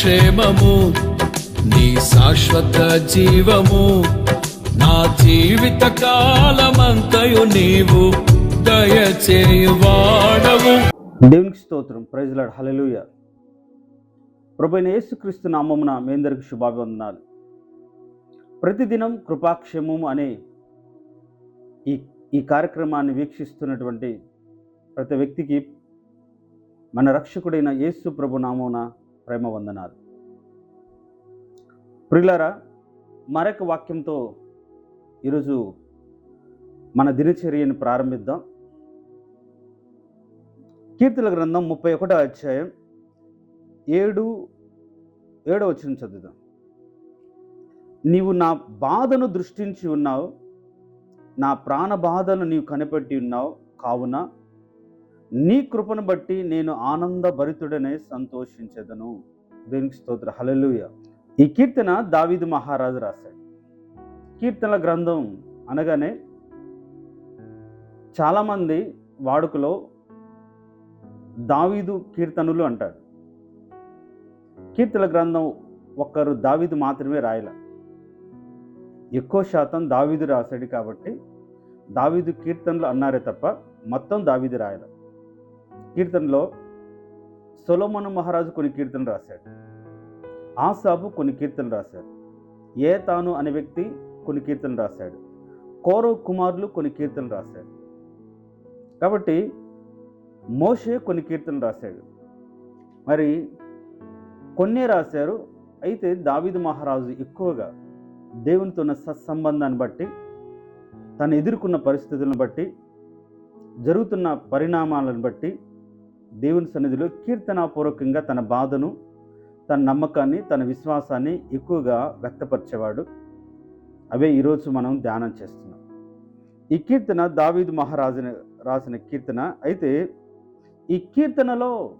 క్షేమము నీ శాశ్వత జీవము నా జీవిత కాలమంతయు నీవు దయచేయువాడవు దేవునికి స్తోత్రం. ప్రైజ్లాడ్ హలలుయ ప్రభుైన యేసుక్రీస్తు నామమున మీ అందరికి శుభాభివందనాలు. ప్రతిదినం కృపాక్షేమము అనే ఈ ఈ కార్యక్రమాన్ని వీక్షిస్తున్నటువంటి ప్రతి వ్యక్తికి మన రక్షకుడైన యేసు ప్రభు నామమున ప్రేమ వందనాలు. ప్రియులారా మరొక వాక్యంతో ఈరోజు మన దినచర్యను ప్రారంభిద్దాం. కీర్తుల గ్రంథం ముప్పై ఒకటో అధ్యాయం ఏడు ఏడో వచ్చిన చదువుదాం. నీవు నా బాధను దృష్టించి ఉన్నావు నా ప్రాణ బాధను నీవు కనిపెట్టి ఉన్నావు కావున నీ కృపను బట్టి నేను ఆనందభరితుడనే సంతోషించదను. దీనికి స్తోత్ర. హలలుయ ఈ కీర్తన దావీదు మహారాజు రాశాడు. కీర్తనల గ్రంథం అనగానే చాలామంది వాడుకలో దావీదు కీర్తనలు అంటారు. కీర్తన గ్రంథం ఒక్కరు దావీదు మాత్రమే రాయల. ఎక్కువ శాతం దావీదు రాశాడు కాబట్టి దావీదు కీర్తనలు అన్నారే తప్ప మొత్తం దావీదు రాయలే. కీర్తనలో సొలోమను మహారాజు కొన్ని కీర్తనలు రాశాడు. ఆసాబు కొన్ని కీర్తనలు రాశాడు. ఏ తాను అనే వ్యక్తి కొన్ని కీర్తనలు రాశాడు. కౌరవ్ కుమారులు కొన్ని కీర్తనలు రాశాడు. కాబట్టి మోషే కొన్ని కీర్తనలు రాశాడు. మరి కొన్నే రాశారు. అయితే దావిదు మహారాజు ఎక్కువగా దేవునితో ఉన్న సత్సంబంధాన్ని బట్టి తను ఎదుర్కొన్న పరిస్థితులను బట్టి జరుగుతున్న పరిణామాలను బట్టి దేవుని సన్నిధిలో కీర్తనాపూర్వకంగా తన బాధను తన నమ్మకాన్ని తన విశ్వాసాన్ని ఎక్కువగా వ్యక్తపరిచేవాడు. అవే ఈరోజు మనం ధ్యానం చేస్తున్నాం. ఈ కీర్తన దావీదు మహారాజుని రాసిన కీర్తన. అయితే ఈ కీర్తనలో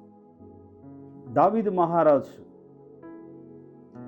దావీదు మహారాజు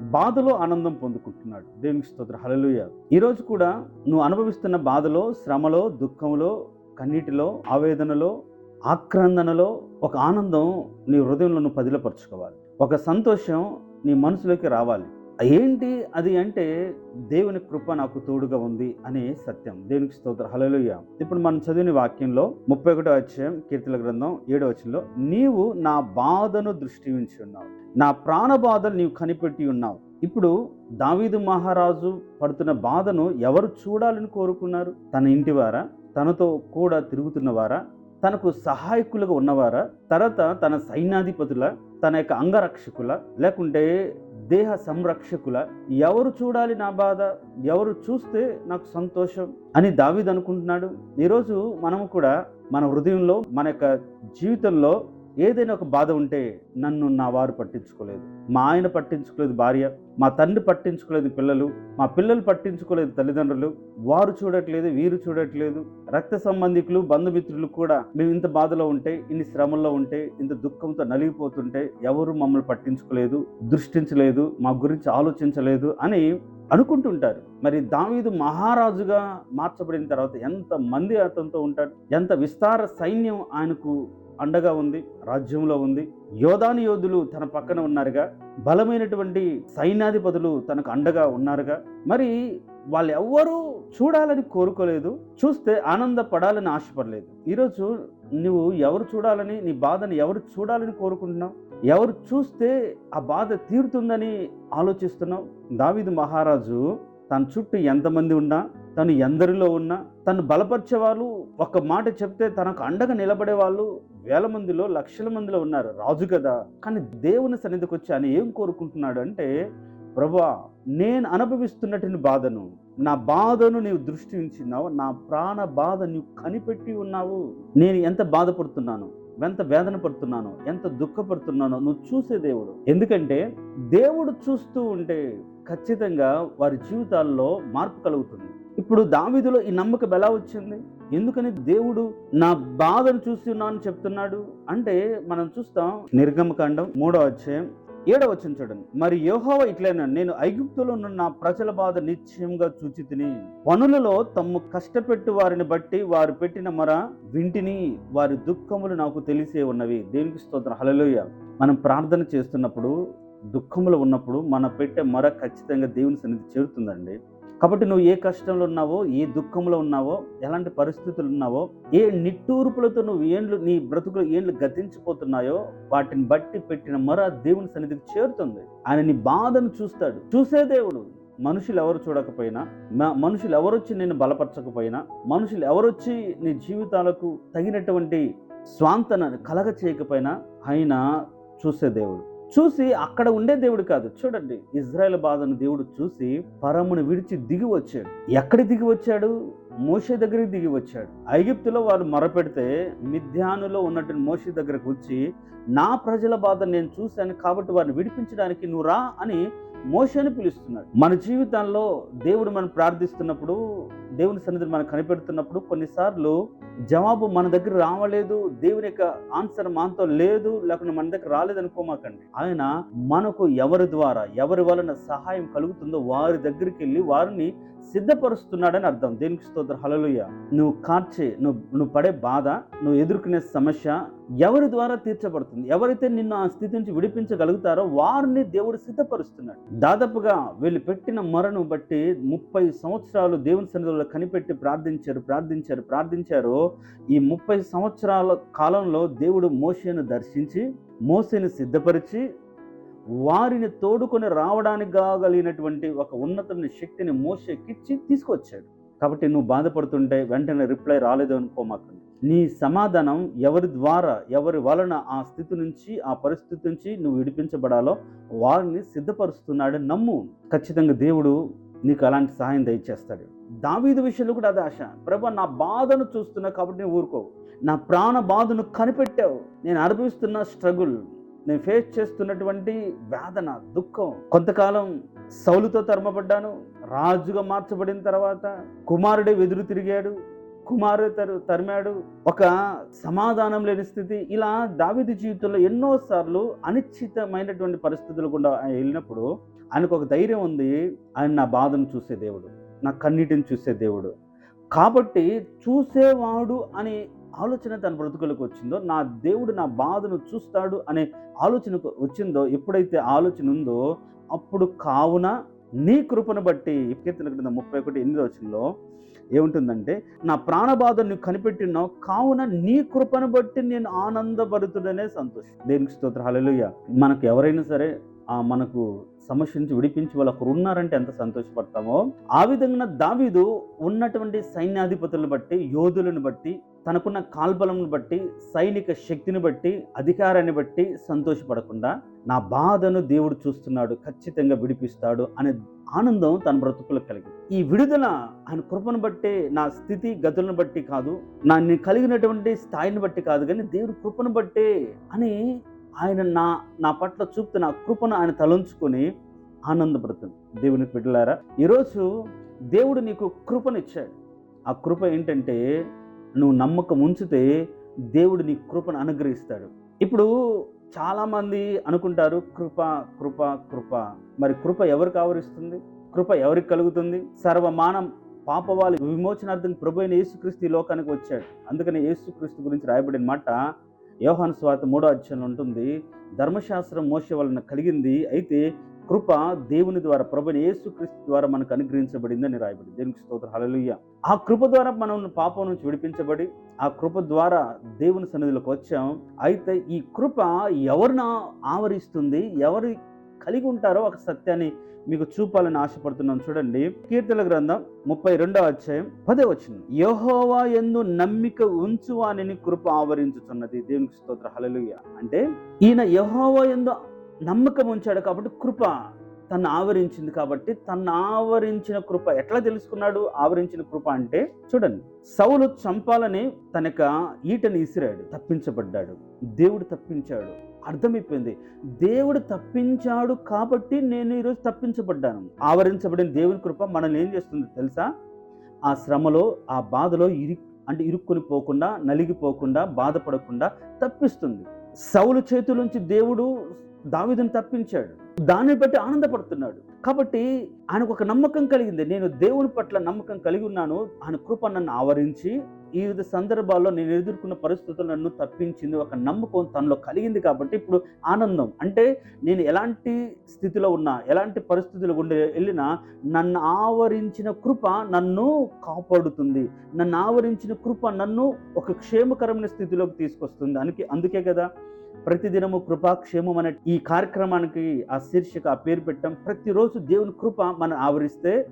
బాధలో ఆనందం పొందుకుంటున్నాడు. దేవునికి స్తోత్ర. హలలుయ ఈరోజు కూడా నువ్వు అనుభవిస్తున్న బాధలో శ్రమలో దుఃఖంలో కన్నీటిలో ఆవేదనలో ఆక్రందనలో ఒక ఆనందం నీ హృదయంలో నువ్వు పదిలపరుచుకోవాలి. ఒక సంతోషం నీ మనసులోకి రావాలి. ఏంటి అది అంటే దేవుని కృప నాకు తోడుగా ఉంది అనే సత్యం. దేవునికి స్తోత్ర. హలలుయ ఇప్పుడు మనం చదివిన వాక్యంలో ముప్పై ఒకటో అధ్యాయం కీర్తన గ్రంథం ఏడో వచ్చంలో నీవు నా బాధను దృష్టి ఉంచి ఉన్నావు. నా ప్రాణ బాధలు నీవు కనిపెట్టి ఉన్నావు. ఇప్పుడు దావీదు మహారాజు పడుతున్న బాధను ఎవరు చూడాలని కోరుకున్నారు? తన ఇంటివారా తనతో కూడా తిరుగుతున్నవారా తనకు సహాయకులుగా ఉన్నవారా తర్వాత తన సైన్యాధిపతుల తన యొక్క అంగరక్షకుల లేకుంటే దేహ సంరక్షకుల ఎవరు చూడాలి నా బాధ ఎవరు చూస్తే నాకు సంతోషం అని దావీద్ అనుకుంటున్నాడు. ఈరోజు మనము కూడా మన హృదయంలో మన యొక్క జీవితంలో ఏదైనా ఒక బాధ ఉంటే నన్ను నా వారు పట్టించుకోలేదు. మా ఆయన పట్టించుకోలేదు భార్య మా తండ్రి పట్టించుకోలేదు పిల్లలు మా పిల్లలు పట్టించుకోలేదు తల్లిదండ్రులు వారు చూడట్లేదు వీరు చూడట్లేదు. రక్త సంబంధికులు బంధుమిత్రులు కూడా మేము ఇంత బాధలో ఉంటే ఇన్ని శ్రమల్లో ఉంటే ఇంత దుఃఖంతో నలిగిపోతుంటే ఎవరు మమ్మల్ని పట్టించుకోలేదు దృష్టించలేదు మా గురించి ఆలోచించలేదు అని అనుకుంటుంటారు. మరి దావీదు మహారాజుగా మార్చబడిన తర్వాత ఎంత మంది అతనితో ఉంటాడు ఎంత విస్తార సైన్యం ఆయనకు అండగా ఉంది రాజ్యంలో ఉంది. యోధాని యోధులు తన పక్కన ఉన్నారుగా. బలమైనటువంటి సైన్యాధిపతులు తనకు అండగా ఉన్నారుగా. మరి వాళ్ళు ఎవ్వరూ చూడాలని కోరుకోలేదు. చూస్తే ఆనందపడాలని ఆశపడలేదు. ఈరోజు నువ్వు ఎవరు చూడాలని నీ బాధని ఎవరు చూడాలని కోరుకుంటున్నావు? ఎవరు చూస్తే ఆ బాధ తీరుతుందని ఆలోచిస్తున్నావు? దావిదు మహారాజు తన చుట్టూ ఎంతమంది ఉన్నా తను ఎందరిలో ఉన్నా తను బలపరిచే వాళ్ళు ఒక మాట చెప్తే తనకు అండగా నిలబడే వాళ్ళు వేల మందిలో లక్షల మందిలో ఉన్నారు. రాజు కదా. కానీ దేవుని సన్నిధికి వచ్చి ఆయన ఏం కోరుకుంటున్నాడు అంటే ప్రభా నేను అనుభవిస్తున్నటువంటి బాధను నా బాధను నీవు దృష్టి ఉంచినావు నా ప్రాణ బాధ నీవు కనిపెట్టి ఉన్నావు. నేను ఎంత బాధపడుతున్నాను ఎంత వేదన పడుతున్నానో ఎంత దుఃఖపడుతున్నానో నువ్వు చూసే దేవుడు. ఎందుకంటే దేవుడు చూస్తూ ఉంటే ఖచ్చితంగా వారి జీవితాల్లో మార్పు కలుగుతుంది. ఇప్పుడు దావీదులో ఈ నమ్మకం ఎలా వచ్చింది? ఎందుకని దేవుడు నా బాధను చూసి ఉన్నాను చెప్తున్నాడు? అంటే మనం చూస్తాం నిర్గమకాండం మూడో అధ్యాయం ఏడవ వచ్చిన చూడండి. మరి యోహోవ ఇట్లైనా నేను ఐగుప్తులో ఉన్న నా ప్రజల బాధ నిశ్చయంగా చూచి తిని పనులలో తమ్ము కష్టపెట్టు వారిని బట్టి వారు పెట్టిన మొర వింటిని వారి దుఃఖములు నాకు తెలిసే ఉన్నవి. దేవునికి స్తోత్రం. హలలోయ మనం ప్రార్థన చేస్తున్నప్పుడు దుఃఖములు ఉన్నప్పుడు మన పెట్టే మొర ఖచ్చితంగా దేవుని సన్నిధి చేరుతుందండి. కాబట్టి నువ్వు ఏ కష్టంలో ఉన్నావో ఏ దుఃఖంలో ఉన్నావో ఎలాంటి పరిస్థితులు ఉన్నావో ఏ నిట్టూర్పులతో నువ్వు ఏండ్లు నీ బ్రతుకులు ఏండ్లు గతించిపోతున్నాయో వాటిని బట్టి పెట్టిన మొర దేవుని సన్నిధికి చేరుతుంది. ఆయన నీ బాధను చూస్తాడు. చూసే దేవుడు మనుషులు ఎవరు చూడకపోయినా మనుషులు ఎవరొచ్చి నేను బలపరచకపోయినా మనుషులు ఎవరొచ్చి నీ జీవితాలకు తగినటువంటి స్వాంతన కలగ చేయకపోయినా ఆయన చూసే దేవుడు. చూసి అక్కడ ఉండే దేవుడు కాదు. చూడండి ఇజ్రాయెల్ బాధను దేవుడు చూసి పరమును విడిచి దిగి వచ్చాడు. ఎక్కడి దిగి వచ్చాడు? మోషే దగ్గరికి దిగి వచ్చాడు. ఐగిప్తులో వారు మొరపెడితే మిథ్యానులో ఉన్నటువంటి మోషే దగ్గరకు వచ్చి నా ప్రజల బాధ నేను చూశాను కాబట్టి వారిని విడిపించడానికి నువ్వు రా అని మోషని పిలుస్తున్నాడు. మన జీవితాల్లో దేవుడు మనం ప్రార్థిస్తున్నప్పుడు దేవుని సన్నిధిని మనం కనిపెడుతున్నప్పుడు కొన్నిసార్లు జవాబు మన దగ్గర రావలేదు దేవుని యొక్క ఆన్సర్ మనతో లేదు లేకుండా మన దగ్గర రాలేదనుకోమాకండి. ఆయన మనకు ఎవరి ద్వారా ఎవరి వలన సహాయం కలుగుతుందో వారి దగ్గరికి వెళ్ళి వారిని సిద్ధపరుస్తున్నాడని అర్థం. దేనికి స్తోత్ర. హలలుయ నువ్వు కార్చే నువ్వు నువ్వు పడే బాధ నువ్వు ఎదుర్కొనే సమస్య ఎవరి ద్వారా తీర్చబడుతుంది? ఎవరైతే నిన్ను ఆ స్థితి నుంచి విడిపించగలుగుతారో వారిని దేవుడు సిద్ధపరుస్తున్నాడు. దాదాపుగా వీళ్ళు పెట్టిన మొరను బట్టి ముప్పై సంవత్సరాలు దేవుని సన్నిధిలో కనిపెట్టి ప్రార్థించారు ప్రార్థించారు ప్రార్థించారు. ఈ ముప్పై సంవత్సరాల కాలంలో దేవుడు మోసేను దర్శించి మోసేని సిద్ధపరిచి వారిని తోడుకొని రావడానికి కాగలిగినటువంటి ఒక ఉన్నతమైన శక్తిని మోషకిచ్చి తీసుకొచ్చాడు. కాబట్టి నువ్వు బాధపడుతుంటే వెంటనే రిప్లై రాలేదు అనుకోమాకండి. నీ సమాధానం ఎవరి ద్వారా ఎవరి వలన ఆ స్థితి నుంచి ఆ పరిస్థితి నుంచి నువ్వు విడిపించబడాలో వారిని సిద్ధపరుస్తున్నాడు నమ్ము. ఖచ్చితంగా దేవుడు నీకు అలాంటి సహాయం దయచేస్తాడు. దావీదు విషయంలో కూడా అదే ఆశ. ప్రభు నా బాధను చూస్తున్నా కాబట్టి నేను ఊరుకోవు. నా ప్రాణ బాధను కనిపెట్టావు. నేను అనుభవిస్తున్న స్ట్రగుల్ నేను ఫేస్ చేస్తున్నటువంటి వేదన దుఃఖం కొంతకాలం సౌలుతో తరమబడ్డాను. రాజుగా మార్చబడిన తర్వాత కుమారుడే వెదురు తిరిగాడు. కుమారు తరు తరిమాడు ఒక సమాధానం లేని స్థితి. ఇలా దావిది జీవితంలో ఎన్నోసార్లు అనిశ్చితమైనటువంటి పరిస్థితులు గుండా ఆయన వెళ్ళినప్పుడు ఆయనకు ఒక ధైర్యం ఉంది. ఆయన నా బాధను చూసే దేవుడు నా కన్నీటిని చూసే దేవుడు. కాబట్టి చూసేవాడు అనే ఆలోచన తన బ్రతుకులకు వచ్చిందో నా దేవుడు నా బాధను చూస్తాడు అనే ఆలోచనకు వచ్చిందో ఎప్పుడైతే ఆలోచన ఉందో అప్పుడు కావున నీ కృపను బట్టి కీర్తన క్రింద ముప్పై ఒకటి ఎనిమిది వచ్చినలో ఏముంటుందంటే నా ప్రాణబాధను నువ్వు కనిపెట్టినావు కావున నీ కృపను బట్టి నేను ఆనందపడుతుడనే సంతోషం. దేనికి స్తోత్ర. హలలుయ మనకు ఎవరైనా సరే ఆ మనకు సమస్య నుంచి విడిపించి వాళ్ళు ఒకరు ఉన్నారంటే ఎంత సంతోషపడతామో ఆ విధంగా దావీదు ఉన్నటువంటి సైన్యాధిపతులను బట్టి యోధులను బట్టి తనకున్న కాల్బలంను బట్టి సైనిక శక్తిని బట్టి అధికారాన్ని బట్టి సంతోషపడకుండా నా బాధను దేవుడు చూస్తున్నాడు ఖచ్చితంగా విడిపిస్తాడు అనే ఆనందం తన బ్రతుకులకు కలిగింది. ఈ విడుదల ఆయన కృపను బట్టి నా స్థితి గతులను బట్టి కాదు నా కలిగినటువంటి స్థాయిని బట్టి కాదు కానీ దేవుడి కృపను బట్టే అని ఆయన నా నా పట్ల చూపుతున్న ఆ కృపను ఆయన తలంచుకొని ఆనందపడుతుంది. దేవుని బిడ్డలారా ఈరోజు దేవుడు నీకు కృపనిచ్చాడు. ఆ కృప ఏంటంటే నువ్వు నమ్మకం ఉంచితే దేవుడు నీ కృపను అనుగ్రహిస్తాడు. ఇప్పుడు చాలామంది అనుకుంటారు కృప కృప కృప. మరి కృప ఎవరికి ఆవరిస్తుంది? కృప ఎవరికి కలుగుతుంది? సర్వమానం పాపవాళి విమోచనార్థం ప్రభు అయిన యేసుక్రీస్తు ఈ లోకానికి వచ్చాడు. అందుకని యేసుక్రీస్తు గురించి రాయబడిన మాట యోహాను స్వాత మూడో అధ్యాయంలో ఉంటుంది. ధర్మశాస్త్రం మోసే వలన కలిగింది. అయితే కృప దేవుని ద్వారా ప్రభుని యేసుక్రీస్తు ద్వారా మనకు అనుగ్రహించబడిందని రాయబడి దేవునికి స్తోత్ర. హలలుయ్య ఆ కృప ద్వారా మనం పాపం నుంచి విడిపించబడి ఆ కృప ద్వారా దేవుని సన్నిధిలోకి వచ్చాం. అయితే ఈ కృప ఎవరిన ఆవరిస్తుంది ఎవరి కలిగి ఉంటారో ఒక సత్యాన్ని మీకు చూపాలని ఆశపడుతున్నాను చూడండి. కీర్తన గ్రంథం ముప్పై రెండవ అధ్యాయం పదే వచ్చింది యహోవా ఎందు నమ్మిక ఉంచువానిని అని కృప ఆవరించుతున్నది దేవునికి స్తోత్ర. హలలుయ అంటే ఈయన యహోవా ఎందు నమ్మకం ఉంచాడు కాబట్టి కృప తను ఆవరించింది కాబట్టి తను ఆవరించిన కృప. ఎట్లా తెలుసుకున్నాడు? ఆవరించిన కృప అంటే చూడండి సౌలు చంపాలని తనక ఈటని ఇసిరాడు తప్పించబడ్డాడు. దేవుడు తప్పించాడు. అర్థమైపోయింది. దేవుడు తప్పించాడు కాబట్టి నేను ఈరోజు తప్పించబడ్డాను. ఆవరించబడిన దేవుని కృప మనల్ని ఏం చేస్తుంది తెలుసా? ఆ శ్రమలో ఆ బాధలో ఇరి అంటే ఇరుక్కుని పోకుండా నలిగిపోకుండా బాధపడకుండా తప్పిస్తుంది. సౌలు చేతుల నుంచి దేవుడు దావిదును తప్పించాడు. దాన్ని బట్టి ఆనందపడుతున్నాడు. కాబట్టి ఆయనకు ఒక నమ్మకం కలిగింది. నేను దేవుని పట్ల నమ్మకం కలిగి ఉన్నాను. ఆయన కృప నన్ను ఆవరించి ఈ వివిధ సందర్భాల్లో నేను ఎదుర్కొన్న పరిస్థితులు నన్ను తప్పించింది. ఒక నమ్మకం తనలో కలిగింది కాబట్టి ఇప్పుడు ఆనందం. అంటే నేను ఎలాంటి స్థితిలో ఉన్నా ఎలాంటి పరిస్థితులు గుండె వెళ్ళినా నన్ను ఆవరించిన కృప నన్ను కాపాడుతుంది. నన్ను ఆవరించిన కృప నన్ను ఒక క్షేమకరమైన స్థితిలోకి తీసుకొస్తుంది. అందుకే అందుకే కదా ప్రతిదినము కృపాక్షేమం అనే ఈ కార్యక్రమానికి ఆ శీర్షిక ఆ పేరు పెట్టాం ప్రతిరోజు దేవుని కృప మనం ఆవరిస్తే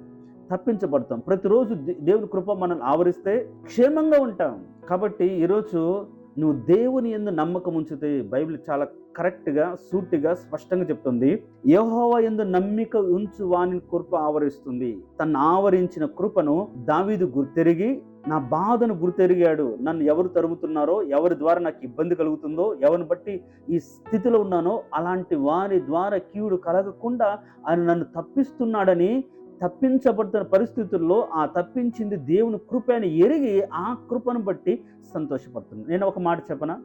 తప్పించబడతాం. ప్రతిరోజు దే- దేవుని కృప మనం ఆవరిస్తే క్షేమంగా ఉంటాం. కాబట్టి ఈరోజు నువ్వు దేవుని ఎందు నమ్మకం ఉంచితే బైబిల్ చాలా కరెక్ట్గా సూటిగా స్పష్టంగా చెప్తుంది. యెహోవా ఎందు నమ్మిక ఉంచు వాని కృప ఆవరిస్తుంది. తను ఆవరించిన కృపను దావీదు గుర్తెరిగి నా బాధను గుర్తెరిగాడు. నన్ను ఎవరు తరుముతున్నారో ఎవరి ద్వారా నాకు ఇబ్బంది కలుగుతుందో ఎవరిని బట్టి ఈ స్థితిలో ఉన్నానో అలాంటి వారి ద్వారా కీడు కలగకుండా ఆయన నన్ను తప్పిస్తున్నాడని తప్పించబడుతున్న పరిస్థితుల్లో ఆ తప్పించింది దేవుని కృప అని ఎరిగి ఆ కృపను బట్టి సంతోషపడుతుంది నేను ఒక మాట చెప్పనా?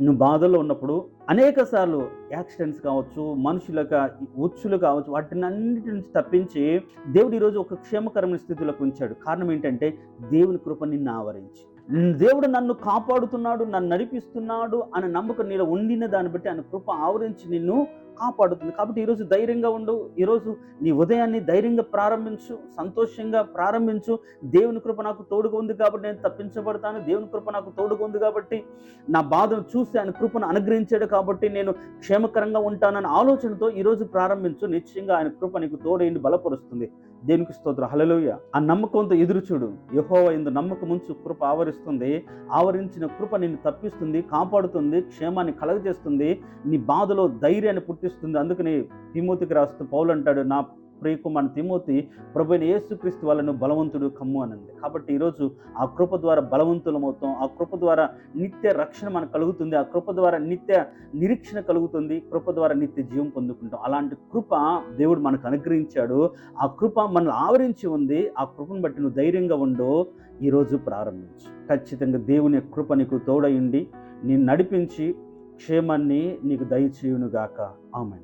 నువ్వు బాధల్లో ఉన్నప్పుడు అనేక సార్లు యాక్సిడెంట్స్ కావచ్చు మనుషులకు ఉచ్చులు కావచ్చు వాటిని అన్నిటి నుంచి తప్పించి దేవుడు ఈరోజు ఒక క్షేమకరమైన స్థితిలోకి ఉంచాడు. కారణం ఏంటంటే దేవుని కృప నిన్ను ఆవరించి దేవుడు నన్ను కాపాడుతున్నాడు నన్ను నడిపిస్తున్నాడు అనే నమ్మకం నీలో ఉండిన దాన్ని బట్టి ఆయన కృప ఆవరించి నిన్ను కాపాడుతుంది. కాబట్టి ఈరోజు ధైర్యంగా ఉండు. ఈరోజు నీ ఉదయాన్ని ధైర్యంగా ప్రారంభించు సంతోషంగా ప్రారంభించు. దేవుని కృప నాకు తోడుగా ఉంది కాబట్టి నేను తప్పించబడతాను. దేవుని కృప నాకు తోడుగా ఉంది కాబట్టి నా బాధను చూసి ఆయన కృపను అనుగ్రహించాడు కాబట్టి నేను క్షేమకరంగా ఉంటానన్న ఆలోచనతో ఈరోజు ప్రారంభించు. నిశ్చయంగా ఆయన కృప నీకు తోడైంది బలపరుస్తుంది. దేనికి స్తోత్ర? హలలోయ ఆ నమ్మకంతో ఎదురు చూడు. యహోవ ఎందు నమ్మకం ఉంచు కృప ఆవరిస్తుంది. ఆవరించిన కృప నిన్ను తప్పిస్తుంది కాపాడుతుంది క్షేమాన్ని కలగజేస్తుంది. నీ బాధలో ధైర్యాన్ని పుట్టిస్తుంది. అందుకని తిమోతికి రాస్తూ పౌలు అంటాడు నా ప్రియకుమార్ తిమోతి ప్రభు అయిన యేసుక్రీస్తు వాళ్ళను బలవంతుడు కమ్ము అనంది. కాబట్టి ఈరోజు ఆ కృప ద్వారా బలవంతులమవుతాం ఆ కృప ద్వారా నిత్య రక్షణ మనకు కలుగుతుంది. ఆ కృప ద్వారా నిత్య నిరీక్షణ కలుగుతుంది. కృప ద్వారా నిత్య జీవం పొందుకుంటాం. అలాంటి కృప దేవుడు మనకు అనుగ్రహించాడు. ఆ కృప మనల్ని ఆవరించి ఉంది. ఆ కృపను బట్టి నువ్వు ధైర్యంగా ఉండు. ఈరోజు ప్రారంభించు. ఖచ్చితంగా దేవుని కృప నీకు తోడయుండి నేను నడిపించి క్షేమాన్ని నీకు దయచేయునుగాక. ఆమె